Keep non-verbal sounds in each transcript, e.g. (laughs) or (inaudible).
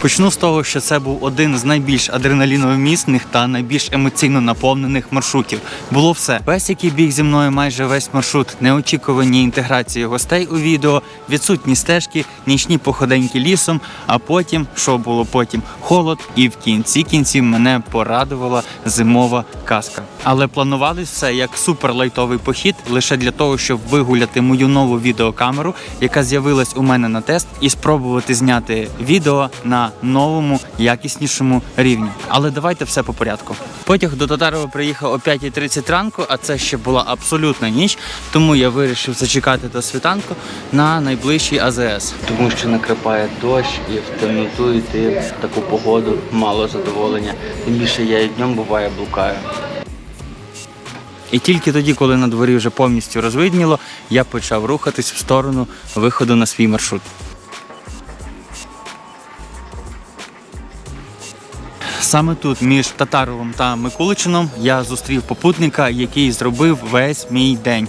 Почну з того, що це був один з найбільш адреналіновмісних та найбільш емоційно наповнених маршрутів. Було все. Весь, який біг зі мною майже весь маршрут, неочікувані інтеграції гостей у відео, відсутні стежки, нічні походеньки лісом. А потім, що було потім, холод, і в кінці кінців мене порадувала зимова казка. Але планувалось все як суперлайтовий похід лише для того, щоб вигуляти мою нову відеокамеру, яка з'явилась у мене на тест, і спробувати зняти відео на новому якіснішому рівні. Але давайте все по порядку. Потяг до Татарова приїхав о 5.30 ранку, а це ще була абсолютна ніч, тому я вирішив зачекати до світанку на найближчий АЗС. Тому що накрапає дощ і в темноту йти в таку погоду мало задоволення. Тим більше я і днем буває блукаю. І тільки тоді, коли на дворі вже повністю розвидніло, я почав рухатись в сторону виходу на свій маршрут. Саме тут, між Татаровим та Микуличином, я зустрів попутника, який зробив весь мій день.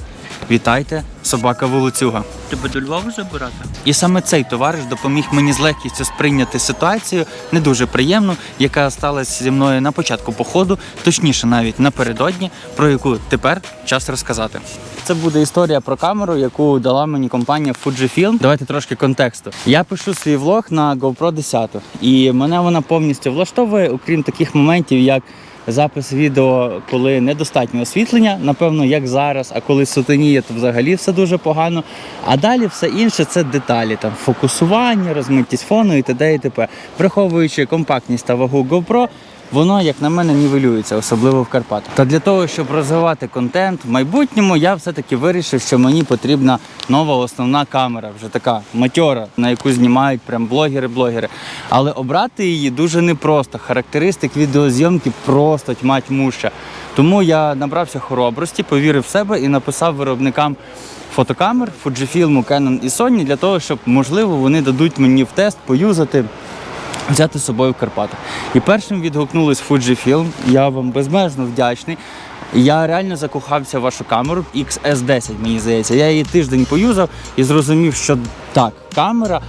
Вітайте, собака Волоцюга. Тебе до Львова забирати? І саме цей товариш допоміг мені з легкістю сприйняти ситуацію, не дуже приємну, яка сталася зі мною на початку походу, точніше, навіть напередодні, про яку тепер час розказати. Це буде історія про камеру, яку дала мені компанія Fujifilm. Давайте трошки контексту. Я пишу свій влог на GoPro 10, і мене вона повністю влаштовує, окрім таких моментів, як запис відео, коли недостатньо освітлення, напевно, як зараз, а коли сутеніє, то взагалі все дуже погано. А далі все інше це деталі, там фокусування, розмитість фону і т.д. і т.п. Враховуючи компактність та вагу GoPro, воно, як на мене, нівелюється, особливо в Карпатах. Та для того, щоб розвивати контент в майбутньому, я все-таки вирішив, що мені потрібна нова основна камера, вже така матьора, на яку знімають прям блогери-блогери. Але обрати її дуже непросто. Характеристик відеозйомки просто тьма тьмуща. Тому я набрався хоробрості, повірив в себе і написав виробникам фотокамер Fujifilm, Canon і Sony для того, щоб можливо вони дадуть мені в тест поюзати взяти з собою в Карпати. І першим відгукнулись Fujifilm. Я вам безмежно вдячний. Я реально закохався в вашу камеру XS10, мені здається. Я її тиждень поюзав і зрозумів, що так, камера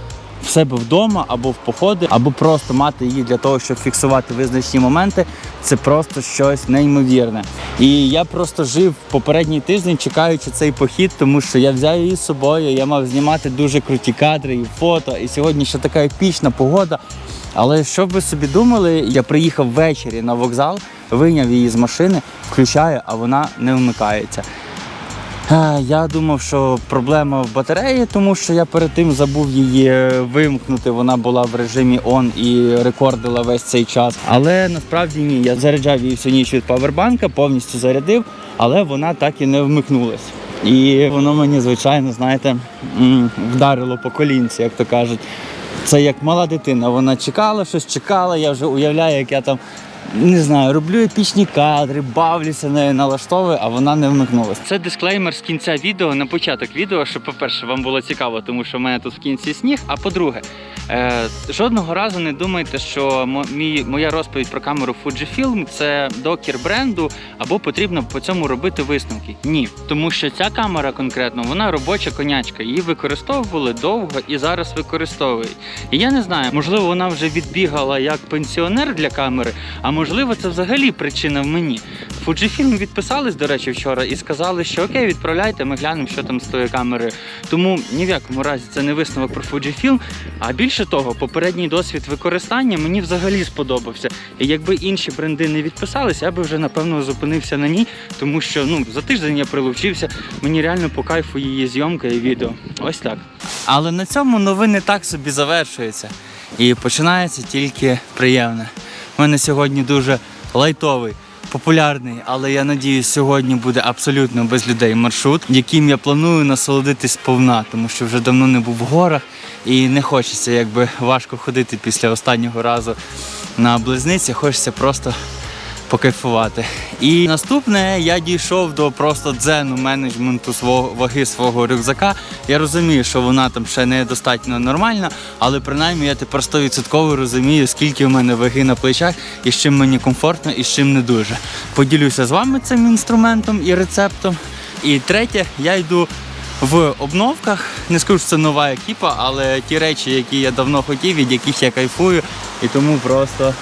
в себе вдома або в походи, або просто мати її для того, щоб фіксувати визначні моменти. Це просто щось неймовірне. І я просто жив попередній тиждень, чекаючи цей похід, тому що я взяв її з собою. Я мав знімати дуже круті кадри і фото. І сьогодні ще така епічна погода. Але що б ви собі думали, я приїхав ввечері на вокзал, вийняв її з машини, включаю, а вона не вмикається. Е, Я думав, що проблема в батареї, тому що я перед тим забув її е, вимкнути. Вона була в режимі ON і рекордила весь цей час. Але насправді ні, я заряджав її всю ніч від павербанка, повністю зарядив, але вона так і не вмикнулась. І воно мені, звичайно, знаєте, вдарило по колінці, як то кажуть. Це як мала дитина. Вона чекала, щось чекала. Я вже уявляю, як я там не знаю, роблю епічні кадри, бавлюся нею, налаштовую, а вона не вмикнулася. Це дисклеймер з кінця відео на початок відео, щоб, по-перше, вам було цікаво, тому що в мене тут в кінці сніг. А по-друге, е, жодного разу не думайте, що мій, моя розповідь про камеру Fujifilm це докір бренду, або потрібно по цьому робити висновки. Ні, тому що ця камера конкретно вона робоча конячка. Її використовували довго і зараз використовують. І я не знаю, можливо, вона вже відбігала як пенсіонер для камери, а можливо, це взагалі причина в мені. Fujifilm відписались, до речі, вчора і сказали, що окей, відправляйте, ми глянемо, що там з тою камерою. Тому ні в якому разі це не висновок про Fujifilm. А більше того, попередній досвід використання мені взагалі сподобався. І якби інші бренди не відписались, я би вже напевно зупинився на ній, тому що ну за тиждень я прилучився. Мені реально по кайфу її зйомка і відео. Ось так. Але на цьому новини так собі завершуються. І починається тільки приємне. У мене сьогодні дуже лайтовий, популярний, але я надіюсь, сьогодні буде абсолютно без людей маршрут, яким я планую насолодитись повна, тому що вже давно не був в горах і не хочеться, якби важко ходити після останнього разу на близниці. Хочеться просто покайфувати. І наступне я дійшов до просто дзену менеджменту свого ваги свого рюкзака. Я розумію, що вона там ще не достатньо нормальна, але принаймні я тепер 100% розумію, скільки в мене ваги на плечах і з чим мені комфортно, і з чим не дуже. Поділюся з вами цим інструментом і рецептом. І третє, я йду в обновках. Не скажу, що це нова екіпа, але ті речі, які я давно хотів, від яких я кайфую, І тому просто,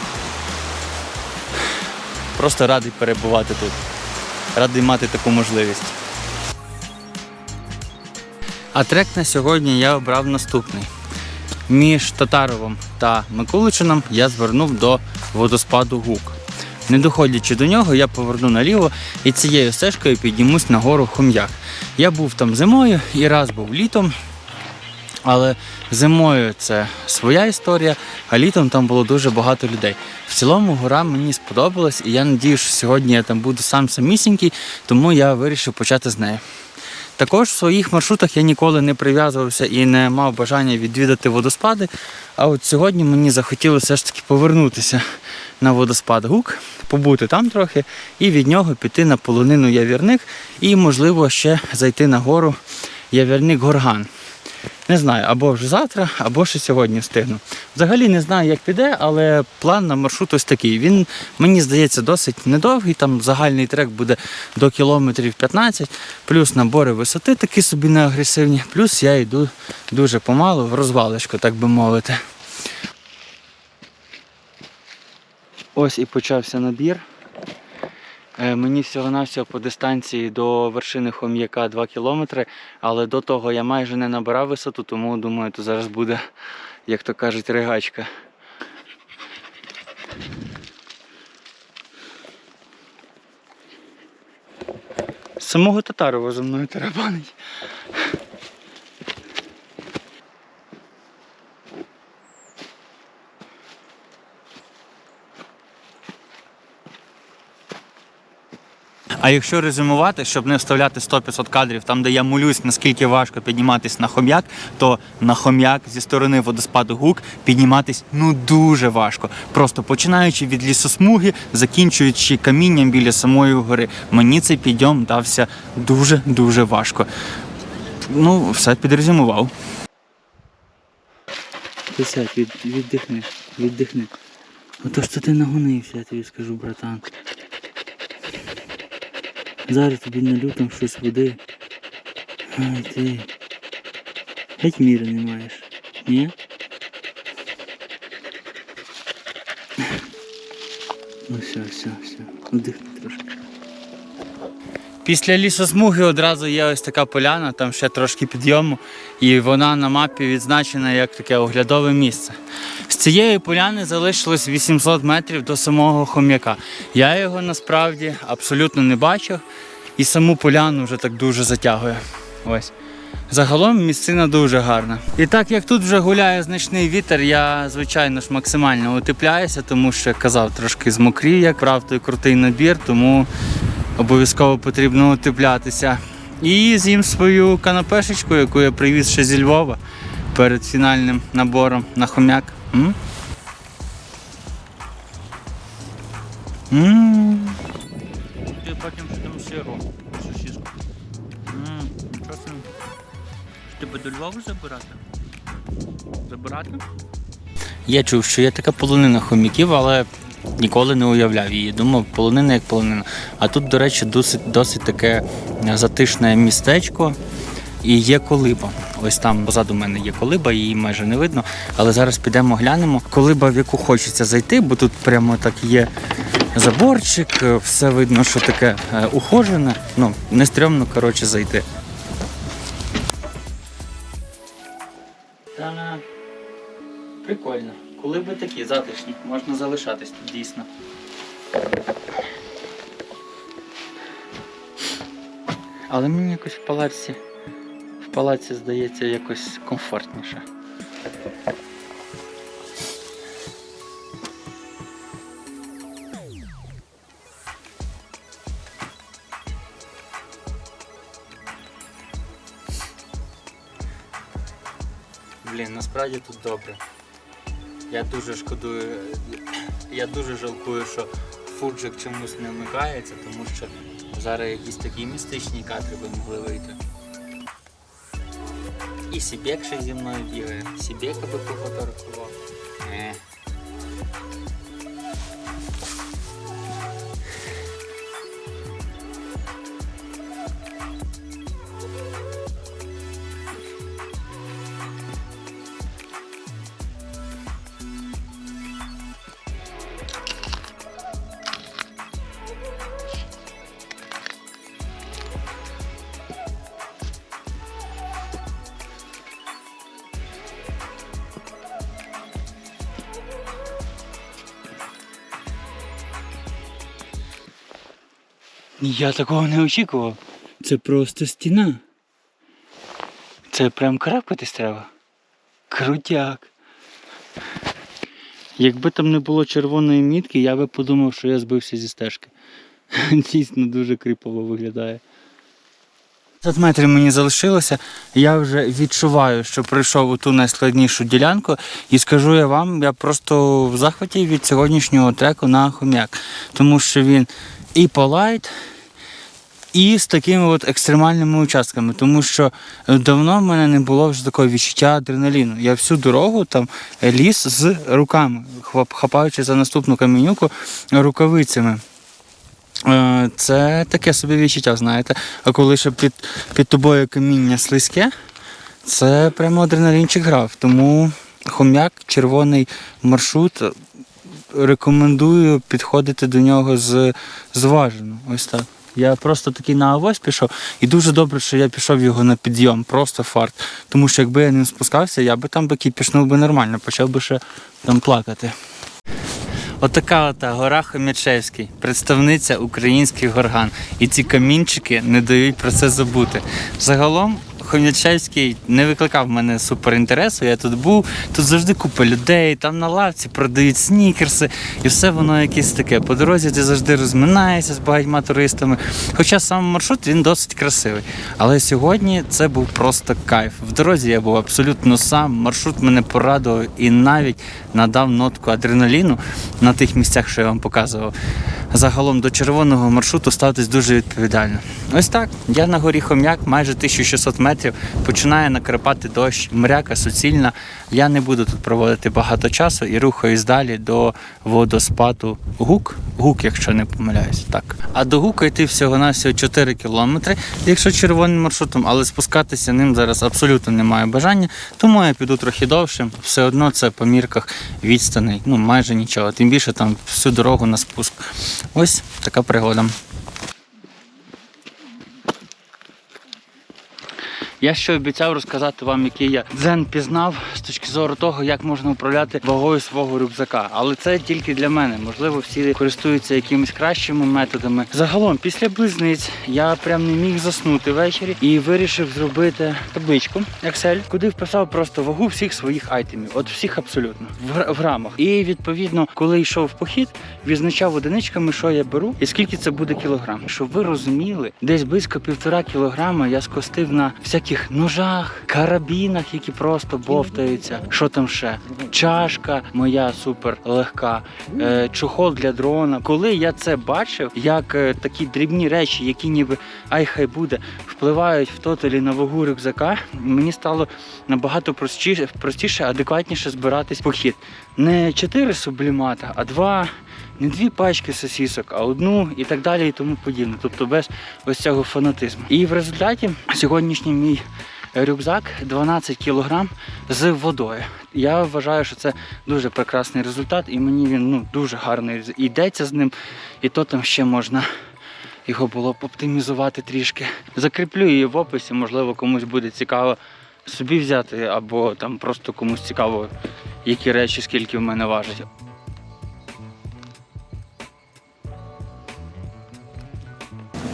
просто радий перебувати тут. Радий мати таку можливість. А трек на сьогодні я обрав наступний. Між Татаровим та Миколичином я звернув до водоспаду Гук. Не доходячи до нього, я поверну наліво і цією стежкою піднімусь на гору Хом'як. Я був там зимою і раз був літом, але зимою це своя історія, а літом там було дуже багато людей. В цілому гора мені сподобалась, і я надію, що сьогодні я там буду сам самісінький, тому я вирішив почати з неї. Також в своїх маршрутах я ніколи не прив'язувався і не мав бажання відвідати водоспади. А от сьогодні мені захотілося все ж таки повернутися на водоспад Гук, побути там трохи і від нього піти на полонину Явірник і, можливо, ще зайти на гору Явірник Горган. Не знаю, або вже завтра, або ще сьогодні встигну. Взагалі не знаю, як піде, але план на маршрут ось такий. Він, мені здається, досить недовгий. Там загальний трек буде до кілометрів 15, плюс набори висоти такі собі неагресивні, плюс я йду дуже помалу в розвалочку, так би мовити. Ось і почався набір. Е, Мені всього-навсього по дистанції до вершини Хом'яка 2 кілометри, але до того я майже не набирав висоту, тому думаю, то зараз буде, як то кажуть, ригачка. Самого Татарова за мною тарабанить. А якщо резюмувати, щоб не вставляти 100-500 кадрів, там де я молюсь, наскільки важко підніматись на хом'як, то на хом'як зі сторони водоспаду Гук підніматись ну дуже важко. Просто починаючи від лісосмуги, закінчуючи камінням біля самої гори. Мені цей підйом дався дуже дуже важко. Ну, все підрезюмував. Присядь, від, віддихни, віддихни. Ото що ти нагонився, я тобі скажу, братан. Зараз тобі налю там щось води. Ай ти. Геть міри не маєш. Ні? Ну все, все, все. Вдихни трошки. Після лісосмуги одразу є ось така поляна, там ще трошки підйому, і вона на мапі відзначена як таке оглядове місце. З цієї поляни залишилось 800 метрів до самого хом'яка. Я його насправді абсолютно не бачив, і саму поляну вже так дуже затягує. Ось. Загалом місцина дуже гарна. І так як тут вже гуляє значний вітер, я звичайно ж максимально утепляюся, тому що як казав трошки змокрів, як правда, і крутий набір, тому обов'язково потрібно утеплятися. І з'їм свою канапешечку, яку я привіз ще зі Львова перед фінальним набором на хомяк. М? Потім там сиру, сосиску. М, Нічого собі. Тебе до Львова забирати? Забирати? Я чув, що є така полонина хомяків, але ніколи не уявляв її. Думав, полонина як полонина. А тут, до речі, досить, досить таке затишне містечко. І є колиба. Ось там позаду мене є колиба, її майже не видно. Але зараз підемо глянемо. Колиба, в яку хочеться зайти, бо тут прямо так є заборчик, е, все видно, що таке е, ухожене. Ну, не стрьомно, коротше, зайти. Та прикольно. Колиби такі затишні, можна залишатись тут дійсно. Але мені якось в палаці, в палаці здається якось комфортніше. Насправді тут добре. Я дуже шкодую, я дуже жалкую, що фуджик чомусь не вмикається, тому що зараз якісь такі містичні кадри би могли вийти. І Сібек ще зі мною бігає. Сібека би пофотографував. Я такого не очікував. Це просто стіна. Це прям крапатись треба. Крутяк. Якби там не було червоної мітки, я би подумав, що я збився зі стежки. (laughs) Дійсно дуже кріпово виглядає. 50 метрів мені залишилося. Я вже відчуваю, що прийшов у ту найскладнішу ділянку. І скажу я вам, я просто в захваті від сьогоднішнього треку на хом'як. Тому що він і по лайт, і з такими от екстремальними участками, тому що давно в мене не було вже такого відчуття адреналіну. Я всю дорогу там ліз з руками, хапаючи за наступну камінюку рукавицями. Е, Це таке собі відчуття, знаєте. А коли ще під, під тобою каміння слизьке, це прямо адреналінчик грав. Тому хом'як, червоний маршрут. Рекомендую підходити до нього з зважено. Ось так. Я просто такий на авось пішов, і дуже добре, що я пішов його на підйом, просто фарт. Тому що якби я не спускався, я би там би кіпішнув би нормально, почав би ще там плакати. Отака ота гора Хомячевський, представниця українських горган. І ці камінчики не дають про це забути. Загалом Хомячевський не викликав в мене суперінтересу. Я тут був, тут завжди купа людей, там на лавці продають снікерси, і все воно якесь таке. По дорозі ти завжди розминаєшся з багатьма туристами. Хоча сам маршрут він досить красивий. Але сьогодні це був просто кайф. В дорозі я був абсолютно сам. Маршрут мене порадував і навіть надав нотку адреналіну на тих місцях, що я вам показував. Загалом до червоного маршруту ставтесь дуже відповідально. Ось так. Я на горі Хом'як, майже 1600 метрів, починає накрапати дощ, мряка суцільна. Я не буду тут проводити багато часу і рухаюсь далі до водоспаду Гук. Гук, якщо не помиляюсь. Так. А до Гука йти всього-навсього 4 кілометри, якщо червоним маршрутом, але спускатися ним зараз абсолютно немає бажання, тому я піду трохи довше. Все одно це по мірках відстаней, ну майже нічого. Тим більше там всю дорогу на спуск. Ось така пригода. Я ще обіцяв розказати вам, який я дзен пізнав з точки зору того, як можна управляти вагою свого рюкзака. Але це тільки для мене. Можливо, всі користуються якимись кращими методами. Загалом, після близниць я прям не міг заснути ввечері і вирішив зробити табличку Excel, куди вписав просто вагу всіх своїх айтемів. От всіх абсолютно в, грамах. І відповідно, коли йшов в похід, відзначав одиничками, що я беру і скільки це буде кілограм. Щоб ви розуміли, десь близько півтора кілограма я скостив на всяких ножах, карабінах, які просто бовтаються. Що там ще? Чашка моя супер легка, е, чохол для дрона. Коли я це бачив, як е, такі дрібні речі, які ніби ай хай буде, впливають в тоталі на вагу рюкзака, мені стало набагато простіше, простіше адекватніше збиратись похід. Не чотири сублімата, а два. Не дві пачки сосісок, а одну і так далі, і тому подібне. Тобто без ось цього фанатизму. І в результаті сьогоднішній мій рюкзак 12 кілограм з водою. Я вважаю, що це дуже прекрасний результат, і мені він ну, дуже гарний йдеться з ним, і то там ще можна. Його було б оптимізувати трішки. Закріплю її в описі, можливо, комусь буде цікаво собі взяти, або там просто комусь цікаво, які речі, скільки в мене важать.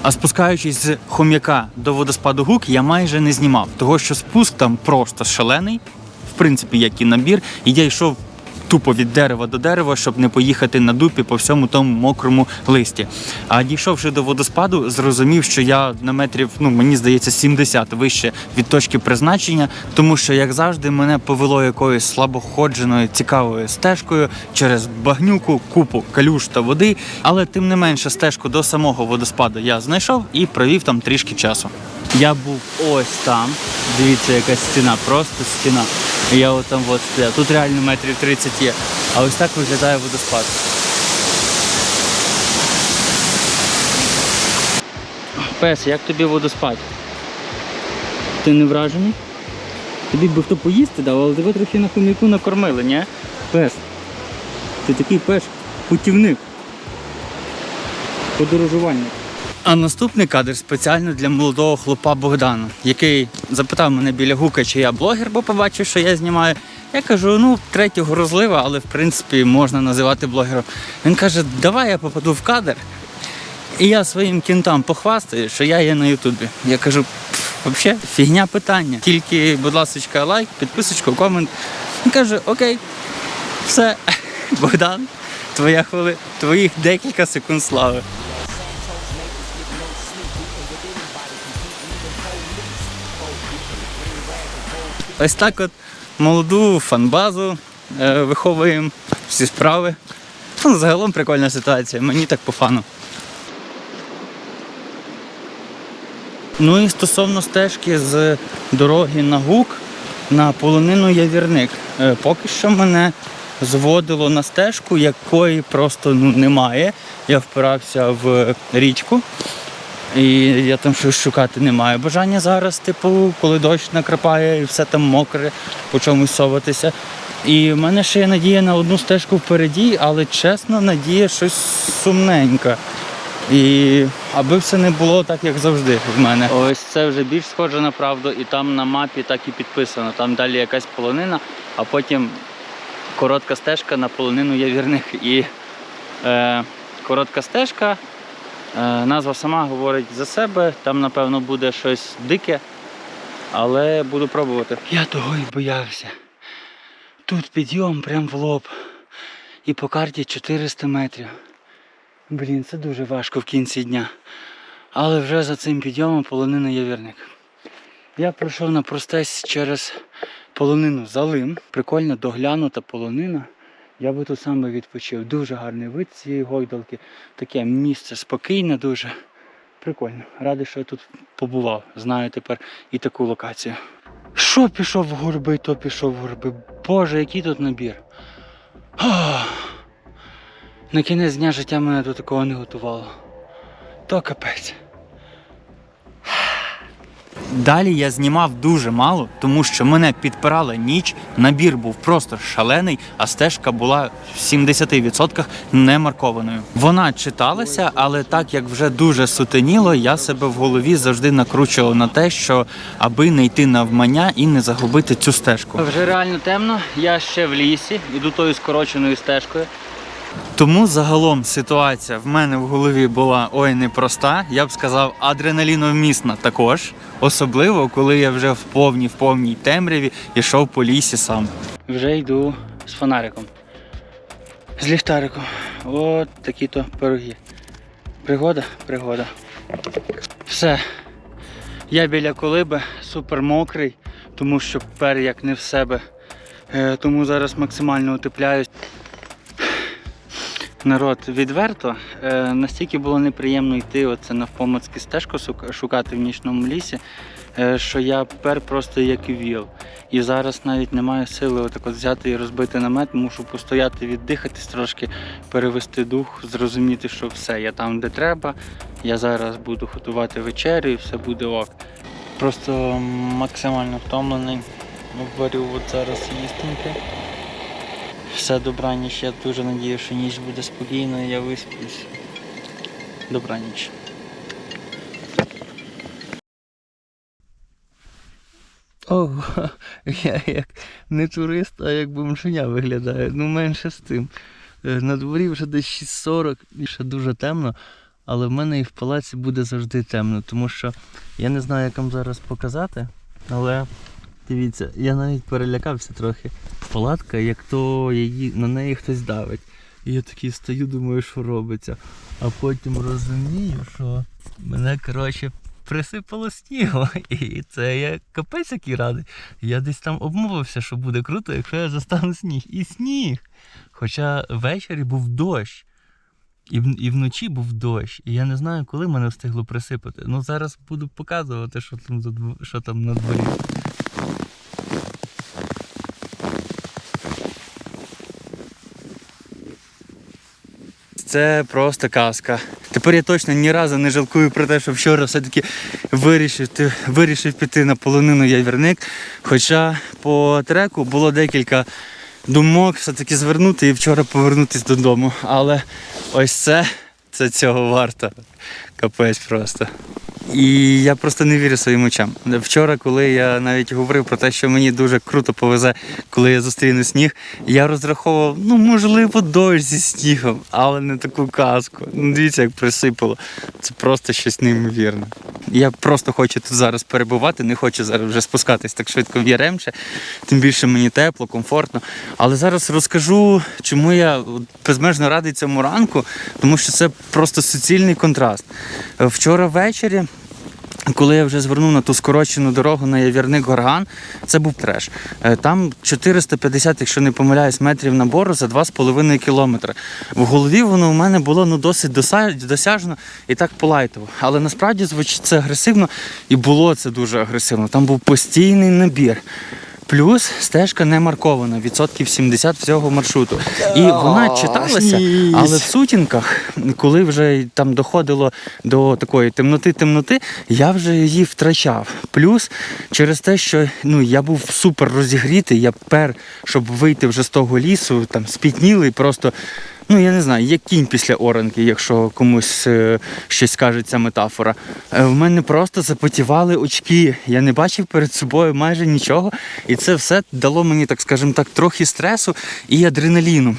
А спускаючись з хом'яка до водоспаду Гук, я майже не знімав, того що спуск там просто шалений, в принципі, як і набір, і я йшов тупо від дерева до дерева, щоб не поїхати на дупі по всьому тому мокрому листі. А дійшовши до водоспаду, зрозумів, що я на метрів, ну мені здається, 70 вище від точки призначення, тому що, як завжди, мене повело якоюсь слабоходженою цікавою стежкою через багнюку, купу калюш та води. Але тим не менше, стежку до самого водоспаду я знайшов і провів там трішки часу. Я був ось там. Дивіться, яка стіна, просто стіна. Я от там от стояв. Тут реально метрів 30 є. А ось так виглядає водоспад. Пес, як тобі водоспад? Ти не вражений? Тобі би хто поїсти дав, але тебе трохи на хомяку накормили, ні? Пес. Ти такий пеш путівник. Подорожувальник. А наступний кадр спеціально для молодого хлопа Богдана, який запитав мене біля гука, чи я блогер, бо побачив, що я знімаю. Я кажу, ну, третього розлива, але в принципі можна називати блогером. Він каже, давай я попаду в кадр. І я своїм кінтам похвастаю, що я є на Ютубі. Я кажу, взагалі, фігня питання. Тільки, будь ласка, лайк, підписочку, комент. Він каже, окей, все, (laughs) Богдан, твоя хвили, твоїх декілька секунд слави. Ось так от молоду фанбазу е, виховуємо всі справи. Ну, загалом прикольна ситуація, мені так по фану. Ну і стосовно стежки з дороги на гук на полонину Явірник. Е, Поки що мене зводило на стежку, якої просто ну, немає. Я впирався в річку. І я там щось шукати не маю бажання зараз, типу, коли дощ накрапає і все там мокре, по чомусь соватися. І в мене ще є надія на одну стежку впереді, але чесно, надія щось сумненька. І аби все не було так, як завжди в мене. Ось це вже більш схоже на правду, і там на мапі так і підписано. Там далі якась полонина, а потім коротка стежка на полонину Явірних. І е, коротка стежка, назва сама говорить за себе. Там, напевно, буде щось дике, але буду пробувати. Я того і боявся. Тут підйом прям в лоб. І по карті 400 метрів. Блін, це дуже важко в кінці дня. Але вже за цим підйомом полонина Явірник. Я пройшов на простець через полонину Залим. Прикольно доглянута полонина. Я би тут саме відпочив. Дуже гарний вид цієї гойдалки. Таке місце спокійне, дуже прикольно. Радий, що я тут побував. Знаю тепер і таку локацію. Що пішов в горби, то пішов в горби. Боже, який тут набір. Ах. На кінець дня життя мене до такого не готувало. То капець. Далі я знімав дуже мало, тому що мене підпирала ніч, набір був просто шалений, а стежка була в 70% не маркованою. Вона читалася, але так як вже дуже сутеніло, я себе в голові завжди накручував на те, що аби не йти навмання і не загубити цю стежку. Вже реально темно, я ще в лісі, іду тою скороченою стежкою. Тому загалом ситуація в мене в голові була ой непроста. Я б сказав, адреналіновмісна також. Особливо, коли я вже в повній в повній темряві йшов по лісі сам. Вже йду з фонариком. З ліхтариком. От такі то пироги. Пригода, пригода. Все. Я біля колиби, супер мокрий, тому що пер як не в себе. Е, Тому зараз максимально утепляюсь. Народ, відверто, е, настільки було неприємно йти оце навпомацьки стежку шукати в нічному лісі, е, що я пер просто як віл. І зараз навіть не маю сили отак от взяти і розбити намет, мушу постояти, віддихатись трошки, перевести дух, зрозуміти, що все, я там, де треба. Я зараз буду готувати вечерю і все буде ок. Просто максимально втомлений. Варю от зараз їстеньки. Все добраніч, я дуже надію, що ніч буде спокійною, я висплюсь. Добраніч. Ого, (laughs) я як не турист, а як бомженя виглядаю. Ну менше з тим. Е, На дворі вже десь 6.40 і ще дуже темно, але в мене і в палаці буде завжди темно, тому що я не знаю, як вам зараз показати, але дивіться, я навіть перелякався трохи. Палатка, як то її, на неї хтось давить. І я такий стою, думаю, що робиться. А потім розумію, що мене, коротше, присипало снігу. (laughs) І це я капець який радий. Я десь там обмовився, що буде круто, якщо я застану сніг. І сніг. Хоча ввечері був дощ. І, і вночі був дощ. І я не знаю, коли мене встигло присипати. Ну зараз буду показувати, що там, що там на дворі. Це просто казка. Тепер я точно ні разу не жалкую про те, що вчора все-таки вирішив, вирішив піти на полонину Явірник. Хоча по треку було декілька думок все-таки звернути і вчора повернутися додому. Але ось це, це цього варто. Капець просто. І я просто не вірю своїм очам. Вчора, коли я навіть говорив про те, що мені дуже круто повезе, коли я зустріну сніг, я розраховував, ну можливо, дощ зі снігом, але не таку казку. Ну, дивіться, як присипало. Це просто щось неймовірне. Я просто хочу тут зараз перебувати, не хочу зараз вже спускатись так швидко в Яремче. Тим більше мені тепло, комфортно. Але зараз розкажу, чому я безмежно радий цьому ранку, тому що це просто суцільний контраст. Вчора ввечері. Коли я вже звернув на ту скорочену дорогу на Явірник Горган, це був треш. Е, Там 450, якщо не помиляюсь, метрів набору за 2,5 кілометри. В голові воно у мене було ну, досить досяжно і так полайтово. Але насправді звучить це агресивно і було це дуже агресивно. Там був постійний набір. Плюс стежка не маркована, відсотків 70 всього маршруту. І вона читалася, але в сутінках, коли вже там доходило до такої темноти-темноти, я вже її втрачав. Плюс через те, що ну, я був супер розігрітий, я пер, щоб вийти вже з того лісу, там спітнілий, просто. Ну, я не знаю, як кінь після оранки, якщо комусь е, щось скаже ця метафора. Е, в мене просто запотівали очки. Я не бачив перед собою майже нічого. І це все дало мені, так скажімо так, трохи стресу і адреналіну.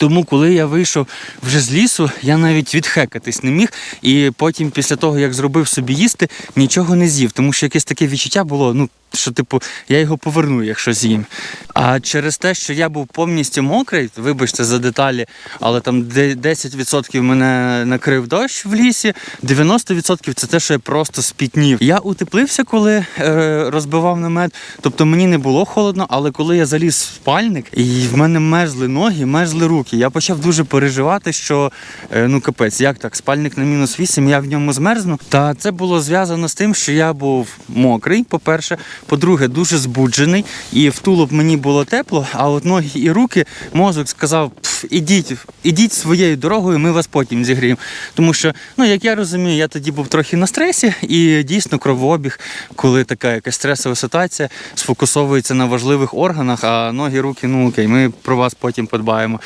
Тому, коли я вийшов вже з лісу, я навіть відхекатись не міг. І потім, після того, як зробив собі їсти, нічого не з'їв, тому що якесь таке відчуття було, ну, що, типу, я його поверну, якщо з'їм. А через те, що я був повністю мокрий, вибачте за деталі, але там 10% мене накрив дощ в лісі, 90% це те, що я просто спітнів. Я утеплився, коли е, розбивав намет, тобто мені не було холодно, але коли я заліз в спальник, і в мене мерзли ноги, мерзли руки, я почав дуже переживати, що е, ну капець, як так, спальник на мінус 8, я в ньому змерзну. Та це було зв'язано з тим, що я був мокрий, по-перше, по-друге, дуже збуджений, і в тулуб мені було тепло, а от ноги і руки мозок сказав: «Пф, ідіть, ідіть своєю дорогою, ми вас потім зігріємо. Тому що, ну як я розумію, я тоді був трохи на стресі, і дійсно кровообіг, коли така якась стресова ситуація, сфокусовується на важливих органах, а ноги, руки, ну окей, ми про вас потім подбаємо.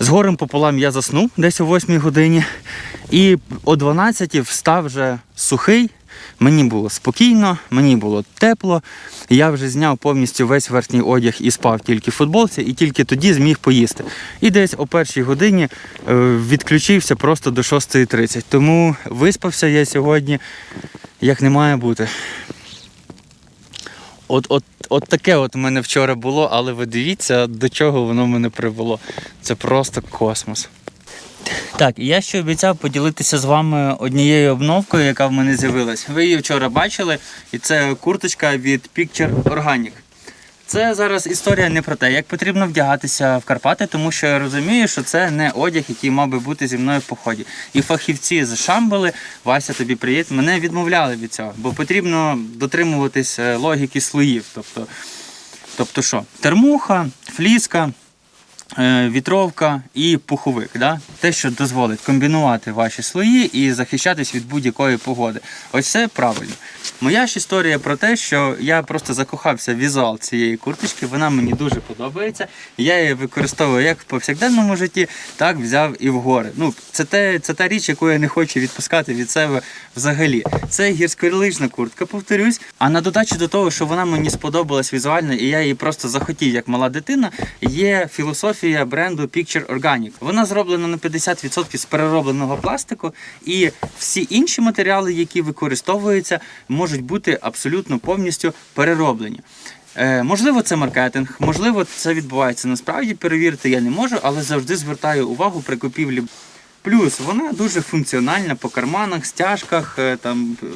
З горем пополам я заснув десь о 8 годині, і о 12 встав вже сухий. Мені було спокійно, мені було тепло. Я вже зняв повністю весь верхній одяг і спав тільки в футболці, і тільки тоді зміг поїсти. І десь о першій годині е, відключився просто до 6.30. Тому виспався я сьогодні, як не має бути. От, от, от таке от у мене вчора було, але ви дивіться, до чого воно мене привело. Це просто космос. Так, я ще обіцяв поділитися з вами однією обновкою, яка в мене з'явилась. Ви її вчора бачили, і це курточка від Picture Organic. Це зараз історія не про те, як потрібно вдягатися в Карпати, тому що я розумію, що це не одяг, який мав би бути зі мною в поході. І фахівці з Шамбали, Вася, тобі привіт, мене відмовляли від цього, бо потрібно дотримуватись е, логіки слоїв. Тобто, тобто що? Термуха, фліска, вітровка і пуховик. Да? Те, що дозволить комбінувати ваші слої і захищатись від будь-якої погоди. Ось це правильно. Моя ж історія про те, що я просто закохався в візуал цієї курточки, вона мені дуже подобається. Я її використовую як в повсякденному житті, так взяв і в гори. Ну, це, те, це та річ, яку я не хочу відпускати від себе взагалі. Це гірськолижна куртка, повторюсь. А на додачу до того, що вона мені сподобалась візуально, і я її просто захотів як мала дитина, є філософія бренду Picture Organic. Вона зроблена на 50% з переробленого пластику, і всі інші матеріали, які використовуються, можуть бути абсолютно повністю перероблені. Е, можливо, це маркетинг, можливо, це відбувається насправді. Перевірити я не можу, але завжди звертаю увагу при купівлі. Плюс вона дуже функціональна по карманах, стяжках, е, там е,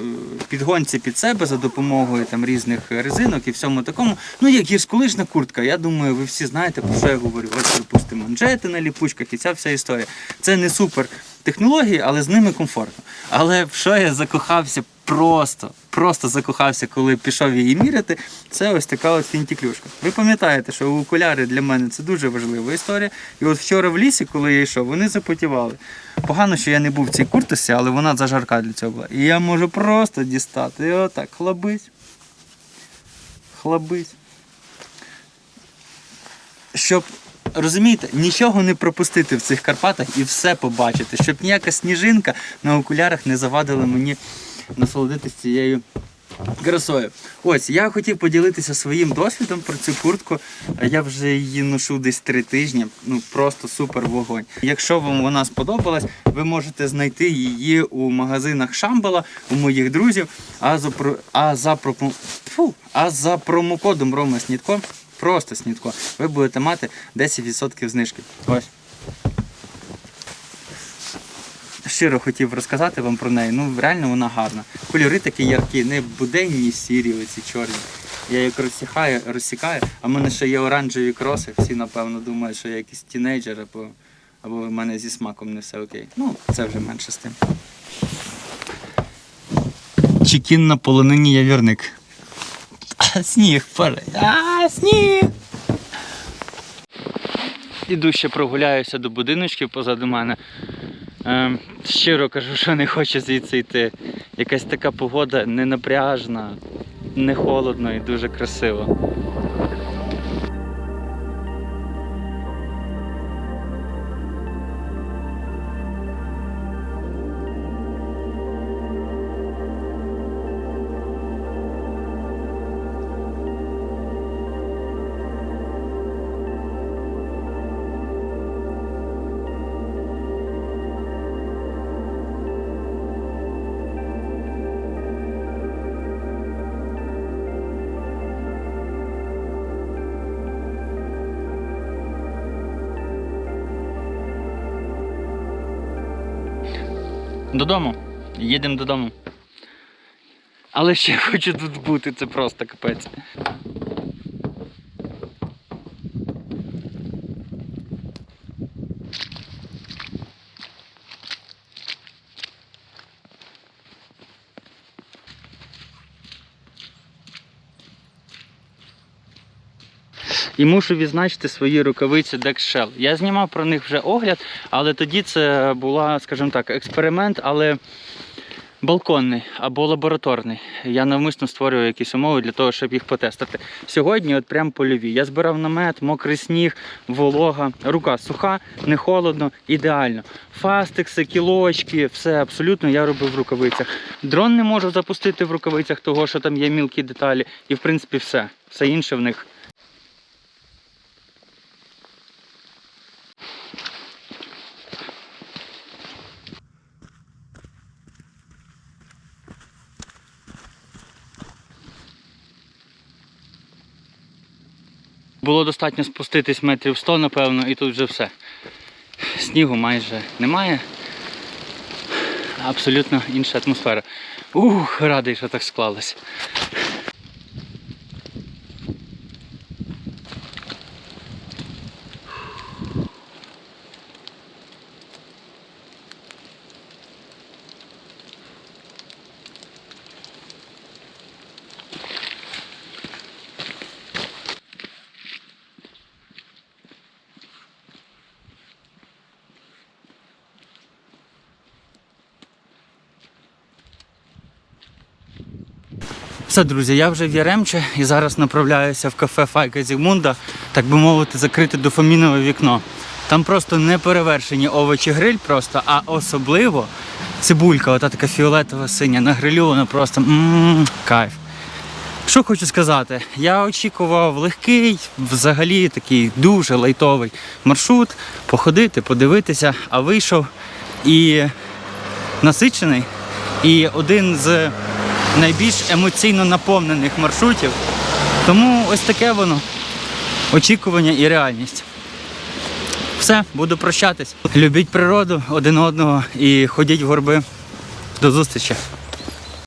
підгонці під себе за допомогою там різних резинок і всьому такому. Ну як гірськолижна куртка. Я думаю, ви всі знаєте, про що я говорю. Ось припустимо манжети на ліпучках і ця вся історія. Це не супер технології, але з ними комфортно. Але в що я закохався просто, просто закохався, коли пішов її міряти. Це ось така от фінтіклюшка. Ви пам'ятаєте, що окуляри для мене це дуже важлива історія. І от вчора в лісі, коли я йшов, вони запотівали. Погано, що я не був в цій куртці, але вона зажарка для цього була. І я можу просто дістати. І отак, хлабись. Хлабись. Щоб розумієте, нічого не пропустити в цих Карпатах і все побачити, щоб ніяка сніжинка на окулярах не завадила мені насолодитись цією красою. Ось я хотів поділитися своїм досвідом про цю куртку. Я вже її ношу десь три тижні. Ну просто супер вогонь. Якщо вам вона сподобалась, ви можете знайти її у магазинах Шамбала у моїх друзів. А за а за про Фу, а за промокодом Рома Снітко, просто Снітко, ви будете мати 10% знижки. Ось. Щиро хотів розказати вам про неї. Ну реально вона гарна. Кольори такі яркі, не буденні сірі, оці чорні. Я їх розсікаю, розсікаю, а в мене ще є оранжеві кроси. Всі, напевно, думають, що я якийсь тінейджер, або, або в мене зі смаком не все окей. Ну, це вже менше з тим. Чекін на полонині явірник. Сніг, пора. А, сніг. Іду ще прогуляюся до будиночків позаду мене. Ем, щиро кажу, що не хочу звідси йти. Якась така погода не напряжна, не холодно і дуже красиво. Додому. Їдемо додому. Але ще хочу тут бути, це просто капець. І мушу відзначити свої рукавиці Dexshell. Я знімав про них вже огляд, але тоді це була, скажімо так, експеримент, але балконний або лабораторний. Я навмисно створював якісь умови для того, щоб їх потестити. Сьогодні, от прям польові. Я збирав намет, мокрий сніг, волога, рука суха, не холодно, ідеально. Фастикси, кілочки, все абсолютно я робив в рукавицях. Дрон не можу запустити в рукавицях, того що там є мілкі деталі, і в принципі все. Все інше в них Було достатньо спуститись метрів 100, напевно, і тут вже все. Снігу майже немає. Абсолютно інша атмосфера. Ух, радий, що так склалось. Все, друзі, я вже в Яремче і зараз направляюся в кафе Файка Зігмунда, так би мовити, закрити дофамінове вікно. Там просто не перевершені овочі гриль, просто, а особливо цибулька, ота така фіолетова синя, нагрильована просто м кайф. Що хочу сказати, я очікував легкий, взагалі такий дуже лайтовий маршрут, походити, подивитися, а вийшов і насичений. І один з найбільш емоційно наповнених маршрутів. Тому ось таке воно. Очікування і реальність. Все, буду прощатись. Любіть природу один одного і ходіть в горби. До зустрічі!